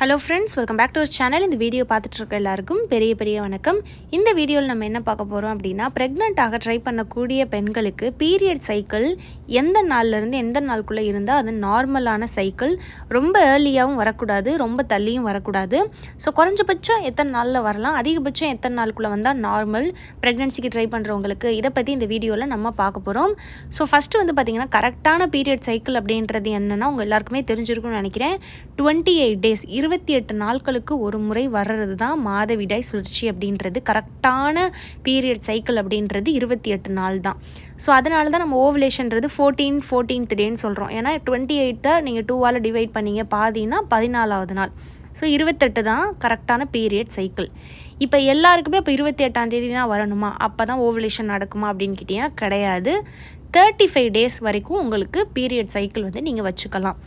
Hello friends welcome back to our channel இந்த video பார்த்துட்ருக்க எல்லாருக்கும் பெரிய பெரிய வணக்கம். இந்த வீடியோவில் நம்ம என்ன பார்க்க போகிறோம் அப்படின்னா ப்ரெக்னென்ட்டாக ட்ரை பண்ணக்கூடிய பெண்களுக்கு பீரியட் சைக்கிள் எந்த நாள்லேருந்து எந்த நாளுக்குள்ளே இருந்தால் அது நார்மலான சைக்கிள் ரொம்ப ஏர்லியாகவும் வரக்கூடாது ரொம்ப தள்ளியும் வரக்கூடாது. ஸோ குறைஞ்சபட்சம் எத்தனை நாளில் வரலாம்? அதிகபட்சம் எத்தனை நாளுக்குள்ளே வந்தால் நார்மல் ப்ரெக்னென்சிக்கு ட்ரை பண்ணுறவங்களுக்கு இதை பற்றி இந்த வீடியோவில் நம்ம பார்க்க போகிறோம் ஸோ ஃபஸ்ட்டு வந்து பார்த்திங்கன்னா கரெக்டான பீரியட் சைக்கிள் அப்படின்றது என்னென்னா உங்கள் எல்லாருக்குமே தெரிஞ்சிருக்கும்னு நினைக்கிறேன். டுவெண்ட்டி எயிட் டேஸ் இருபத்தி எட்டு நாட்களுக்கு ஒரு முறை வர்றது தான் மாதவிடாய் சுழற்சி அப்படின்றது. கரெக்டான பீரியட் சைக்கிள் அப்படின்றது இருபத்தி எட்டு நாள் தான் ஸோ அதனால தான் நம்ம ஓவலேஷன்றது ஃபோர்டீன் ஃபோர்டீன்த் டேன்னு சொல்கிறோம் ஏன்னா டுவெண்ட்டி எயிட்டை நீங்கள் டூவால் டிவைட் பண்ணீங்க பாதினா பதினாலாவது நாள். ஸோ இருபத்தெட்டு தான் கரெக்டான பீரியட் சைக்கிள் இப்போ எல்லாருக்குமே இப்போ இருபத்தி எட்டாம் தேதி தான் வரணுமா? அப்போ தான் ஓவலேஷன் நடக்குமா அப்படின்னு கேட்டிங்கன்னா கிடையாது. தேர்ட்டி ஃபைவ் டேஸ் வரைக்கும் உங்களுக்கு பீரியட் சைக்கிள் வந்து நீங்கள் வச்சுக்கலாம்.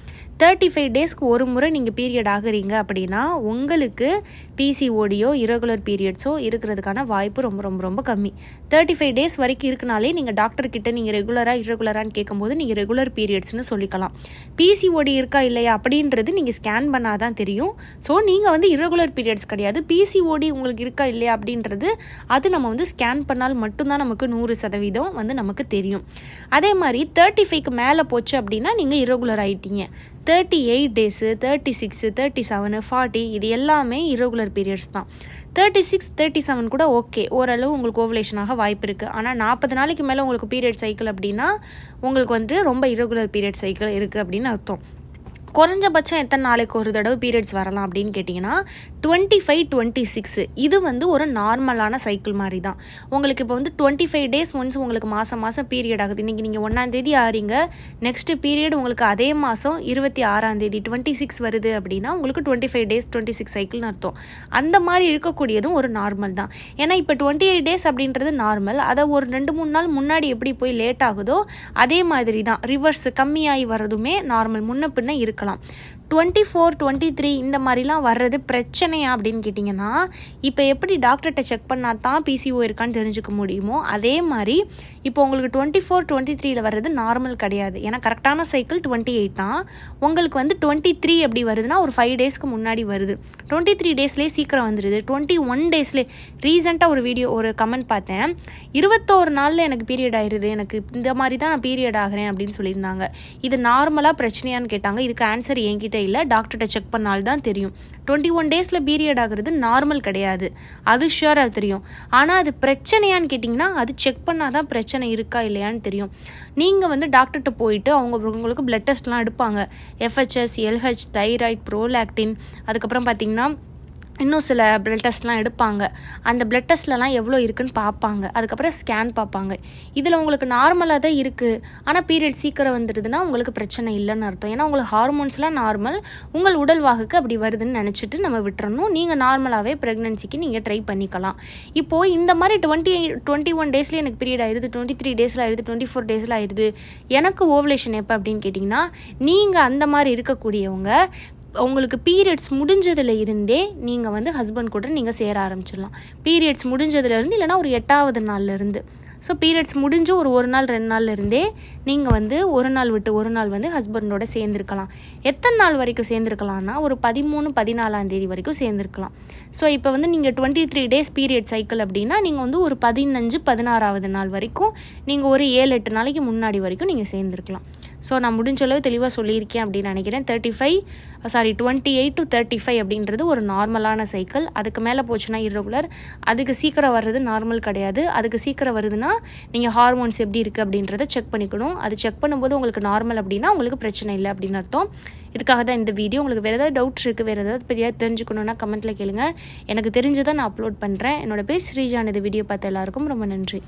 தேர்ட்டி ஃபைவ் டேஸ்க்கு ஒரு முறை நீங்கள் பீரியட் ஆகுறீங்க அப்படின்னா உங்களுக்கு பிசிஓடியோ இரகுலர் பீரியட்ஸோ இருக்கிறதுக்கான வாய்ப்பு ரொம்ப ரொம்ப ரொம்ப கம்மி. தேர்ட்டி ஃபைவ் டேஸ் வரைக்கும் இருக்குனாலே நீங்கள் டாக்டர் கிட்ட நீங்கள் ரெகுலராக இரகுலரான்னு கேட்கும்போது நீங்கள் ரெகுலர் பீரியட்ஸ்னு சொல்லிக்கலாம். பிசிஓடி இருக்கா இல்லையா அப்படின்றது நீங்கள் ஸ்கேன் பண்ணால் தான் தெரியும். ஸோ நீங்கள் வந்து இரகுலர் பீரியட்ஸ் கிடையாது. பிசிஓடி உங்களுக்கு இருக்கா இல்லையா அப்படின்றது அது நம்ம வந்து ஸ்கேன் பண்ணால் மட்டும்தான் நமக்கு நூறு சதவீதம் வந்து நமக்கு தெரியும். அதே மாதிரி தேர்ட்டி ஃபைவ்க்கு மேலே போச்சு அப்படின்னா நீங்கள் regular ஆகிட்டீங்க thirty eight days thirty six thirty seven forty இது எல்லாமே இரகுலர் பீரியட்ஸ் தான். தேர்ட்டி சிக்ஸ் தேர்ட்டி செவன் கூட ஓகே ஓரளவு உங்களுக்கு ஓவலேஷனாக வாய்ப்பு இருக்குது ஆனால் நாற்பது நாளைக்கு மேலே உங்களுக்கு பீரியட் சைக்கிள் அப்படின்னா உங்களுக்கு வந்து ரொம்ப இரகுலர் பீரியட் சைக்கிள் இருக்குது அப்படின்னு அர்த்தம். குறைஞ்சபட்சம் எத்தனை நாளைக்கு ஒரு தடவை பீரியட்ஸ் வரலாம் அப்படின்னு கேட்டிங்கன்னா டுவெண்ட்டி ஃபைவ் டுவெண்ட்டி சிக்ஸு இது வந்து ஒரு நார்மலான சைக்கிள் மாதிரி தான் உங்களுக்கு இப்போ வந்து டுவெண்ட்டி ஃபைவ் டேஸ் ஒன்ஸ் உங்களுக்கு மாதம் மாதம் பீரியட் ஆகுது. இன்றைக்கி நீங்கள் ஒன்றாந்தேதி ஆறீங்க. நெக்ஸ்ட்டு பீரியட் உங்களுக்கு அதே மாதம் இருபத்தி ஆறாந்தேதி டுவெண்ட்டி சிக்ஸ் வருது அப்படின்னா உங்களுக்கு twenty five days twenty six சைக்கிள்னு அர்த்தம். அந்த மாதிரி இருக்கக்கூடியதும் ஒரு நார்மல் தான். ஏன்னா இப்போ டுவெண்ட்டி எயிட் டேஸ் அப்படின்றது நார்மல் அதை ஒரு ரெண்டு மூணு நாள் முன்னாடி எப்படி போய் லேட் ஆகுதோ அதே மாதிரி தான் ரிவர்ஸ் கம்மியாகி வர்றதுமே நார்மல் முன்ன பின்ன இருக்கலாம் இருக்கலாம் டுவெண்ட்டி ஃபோர் டுவெண்ட்டி த்ரீ இந்த மாதிரிலாம் வர்றது பிரச்சனையா அப்படின்னு கேட்டிங்கன்னா இப்போ எப்படி டாக்டர்கிட்ட செக் பண்ணால் தான் பிசிஓ இருக்கான்னு தெரிஞ்சுக்க முடியுமோ அதே மாதிரி இப்போ உங்களுக்கு டுவெண்ட்டி ஃபோர் டுவெண்ட்டி த்ரீல வர்றது நார்மல் கிடையாது. ஏன்னா கரெக்டான சைக்கிள் டுவெண்ட்டி எயிட் தான். உங்களுக்கு வந்து டுவெண்ட்டி த்ரீ எப்படி வருதுன்னா ஒரு ஃபைவ் டேஸ்க்கு முன்னாடி வருது. டுவெண்ட்டி த்ரீ டேஸ்லேயே சீக்கிரம் வந்துடுது டுவெண்ட்டி ஒன் டேஸ்லேயே ரீசெண்டாக ஒரு வீடியோ ஒரு கமெண்ட் பார்த்தேன். இருபத்தோரு நாளில் எனக்கு பீரியட் ஆயிடுது எனக்கு இந்த மாதிரி தான் நான் பீரியட் ஆகிறேன் அப்படின்னு சொல்லியிருந்தாங்க. இது நார்மலாக பிரச்சனையான்னு கேட்டாங்க. இதுக்கு ஆன்சர் என்கிட்ட இல்லை டாக்டர்கிட்ட செக் பண்ணால்தான் தெரியும். டுவெண்ட்டி ஒன் டேஸில் பீரியட் ஆகிறது நார்மல் கிடையாது. அது ஷுவராக தெரியும். ஆனால் அது பிரச்சனையான்னு கேட்டிங்கன்னா அது செக் பண்ணால் தான் பிரச்சனை இருக்கா இல்லையான்னு தெரியும். நீங்கள் வந்து டாக்டர்கிட்ட போயிட்டு அவங்க உங்களுக்கு பிளட் டெஸ்ட்லாம் எடுப்பாங்க. எஃப்ஹெச்எஸ் எல்ஹெச் தைராய்ட் ப்ரோலாக்டின் அதுக்கப்புறம் பார்த்திங்கன்னா இன்னும் சில பிளட் டெஸ்ட்லாம் எடுப்பாங்க. அந்த பிளட் டெஸ்ட்லலாம் எவ்வளோ இருக்குன்னு பார்ப்பாங்க. அதுக்கப்புறம் ஸ்கேன் பார்ப்பாங்க. இதில் உங்களுக்கு நார்மலாக தான் இருக்குது ஆனால் பீரியட் சீக்கிரம் வந்துடுதுன்னா உங்களுக்கு பிரச்சனை இல்லைன்னு அர்த்தம். ஏன்னா உங்களுக்கு ஹார்மோன்ஸ்லாம் நார்மல் உங்கள் உடல் வாகுக்கு அப்படி வருதுன்னு நினச்சிட்டு நம்ம விட்டுறணும். நீங்கள் நார்மலாகவே ப்ரெக்னென்சிக்கு நீங்கள் ட்ரை பண்ணிக்கலாம். இப்போது இந்த மாதிரி டுவெண்ட்டி டுவெண்ட்டி ஒன் டேஸ்லேயே எனக்கு பீரியட் ஆயிடுது டுவெண்ட்டி த்ரீ டேஸில் ஆயிடுது டுவெண்ட்டி ஃபோர் டேஸில் ஆயிடுது எனக்கு ஓவலேஷன் எப்போ அப்படின்னு கேட்டிங்கன்னா நீங்கள் அந்த மாதிரி இருக்கக்கூடியவங்க உங்களுக்கு பீரியட்ஸ் முடிஞ்சதில் இருந்தே நீங்கள் வந்து ஹஸ்பண்ட் கூட நீங்கள் சேர ஆரம்பிச்சிடலாம். பீரியட்ஸ் முடிஞ்சதுலேருந்து இல்லைனா ஒரு எட்டாவது நாள்லேருந்து ஸோ பீரியட்ஸ் முடிஞ்சு ஒரு ஒரு நாள் ரெண்டு நாள்ல இருந்தே நீங்கள் வந்து ஒரு நாள் விட்டு ஒரு நாள் வந்து ஹஸ்பண்டோட சேர்ந்துருக்கலாம். எத்தனை நாள் வரைக்கும் சேர்ந்துருக்கலாம்னா ஒரு பதிமூணு பதினாலாம் தேதி வரைக்கும் சேர்ந்துருக்கலாம். ஸோ இப்போ வந்து நீங்கள் twenty three days period cycle அப்படின்னா நீங்கள் வந்து ஒரு பதினஞ்சு பதினாறாவது நாள் வரைக்கும் நீங்கள் ஒரு ஏழு எட்டு நாளைக்கு முன்னாடி வரைக்கும் நீங்கள் சேர்ந்துருக்கலாம். ஸோ நான் முடிஞ்ச அளவு தெளிவாக சொல்லியிருக்கேன் அப்படின்னு நினைக்கிறேன். Thirty five sorry twenty eight to thirty five அப்படின்றது ஒரு நார்மலான சைக்கிள் அதுக்கு மேலே போச்சுன்னா இரகுலர் அதுக்கு சீக்கிரம் வர்றது நார்மல் கிடையாது. அதுக்கு சீக்கிரம் வருதுன்னா நீங்கள் ஹார்மோன்ஸ் எப்படி இருக்குது அப்படின்றத செக் பண்ணிக்கணும். அது செக் பண்ணும்போது உங்களுக்கு நார்மல் அப்படின்னா உங்களுக்கு பிரச்சனை இல்லை அப்படின்னு அர்த்தம். இதுக்காக தான் இந்த வீடியோ உங்களுக்கு வேறு ஏதாவது டவுட்ஸ் இருக்குது வேறு ஏதாவது பற்றியாக தெரிஞ்சுக்கணுன்னா கமெண்ட்டில் கேளுங்க. எனக்கு தெரிஞ்சதை நான் அப்லோட் பண்ணுறேன் என்னோடய பேர் ஸ்ரீஜான் இது வீடியோ பார்த்த எல்லாருக்கும் ரொம்ப நன்றி.